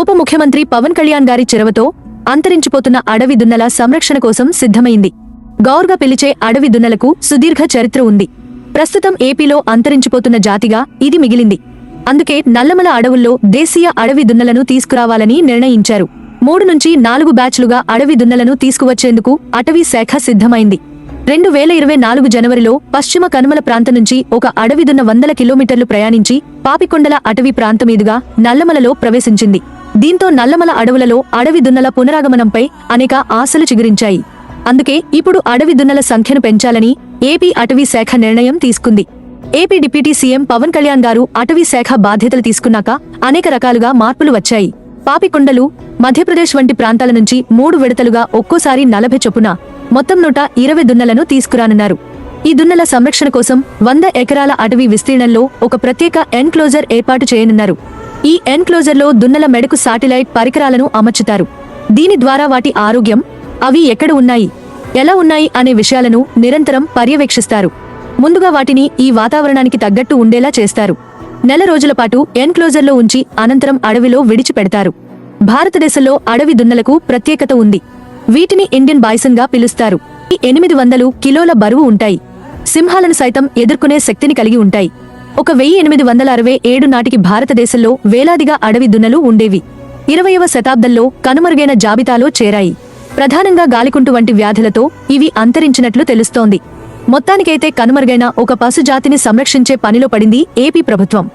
ఉప ముఖ్యమంత్రి పవన్ కళ్యాణ్ గారి చెరవతో అంతరించిపోతున్న అడవి దున్నల సంరక్షణ కోసం సిద్ధమైంది. గౌర్గా పిలిచే అడవి దున్నలకు సుదీర్ఘ చరిత్ర ఉంది. ప్రస్తుతం ఏపీలో అంతరించిపోతున్న జాతిగా ఇది మిగిలింది. అందుకే నల్లమల అడవుల్లో దేశీయ అడవి దున్నలను తీసుకురావాలని నిర్ణయించారు. మూడు నుంచి నాలుగు బ్యాచ్లుగా అడవి దున్నలను తీసుకువచ్చేందుకు అటవీ శాఖ సిద్ధమైంది. రెండు వేల ఇరవై నాలుగు జనవరిలో పశ్చిమ కనుమల ప్రాంతం నుంచి ఒక అడవి దున్న వందల కిలోమీటర్లు ప్రయాణించి పాపికొండల అటవీ ప్రాంతం మీదుగా నల్లమలలో ప్రవేశించింది. దీంతో నల్లమల అడవులలో అడవి దున్నల పునరాగమనంపై అనేక ఆశలు చిగురించాయి. అందుకే ఇప్పుడు అడవి దున్నల సంఖ్యను పెంచాలని ఏపీ అటవీ శాఖ నిర్ణయం తీసుకుంది. AP deputy CM Pawan Kalyan garu అటవీ శాఖ బాధ్యతలు తీసుకున్నాక అనేక రకాలుగా మార్పులు వచ్చాయి. పాపికొండలు మధ్యప్రదేశ్ వంటి ప్రాంతాల నుంచి మూడు విడతలుగా ఒక్కోసారి నలభై చొప్పున మొత్తం నూట ఇరవై దున్నలను తీసుకురానున్నారు. ఈ దున్నల సంరక్షణ కోసం వంద ఎకరాల అటవీ విస్తీర్ణంలో ఒక ప్రత్యేక ఎన్క్లోజర్ ఏర్పాటు చేయనున్నారు. ఈ ఎన్క్లోజర్లో దున్నల మెడకు శాటిలైట్ పరికరాలను అమర్చుతారు. దీని ద్వారా వాటి ఆరోగ్యం అవి ఎక్కడ ఉన్నాయి ఎలా ఉన్నాయి అనే విషయాలను నిరంతరం పర్యవేక్షిస్తారు. ముందుగా వాటిని ఈ వాతావరణానికి తగ్గట్టు ఉండేలా చేస్తారు. నెల రోజుల పాటు ఎన్క్లోజర్లో ఉంచి అనంతరం అడవిలో విడిచిపెడతారు. భారతదేశంలో అడవి దున్నలకు ప్రత్యేకత ఉంది. వీటిని ఇండియన్ బాయ్సన్గా పిలుస్తారు. ఈ ఎనిమిది వందలు కిలోల బరువు ఉంటాయి. సింహాలను సైతం ఎదుర్కొనే శక్తిని కలిగి ఉంటాయి. ఒక వెయ్యి ఎనిమిది వందల అరవై ఏడు నాటికి భారతదేశంలో వేలాదిగా అడవి దున్నలు ఉండేవి. ఇరవయవ శతాబ్దంలో కనుమరుగైన జాబితాలో చేరాయి. ప్రధానంగా గాలికుంటు వంటి వ్యాధులతో ఇవి అంతరించినట్లు తెలుస్తోంది. మొత్తానికైతే కనుమరుగైన ఒక పశుజాతిని సంరక్షించే పనిలో పడింది ఏపీ ప్రభుత్వం.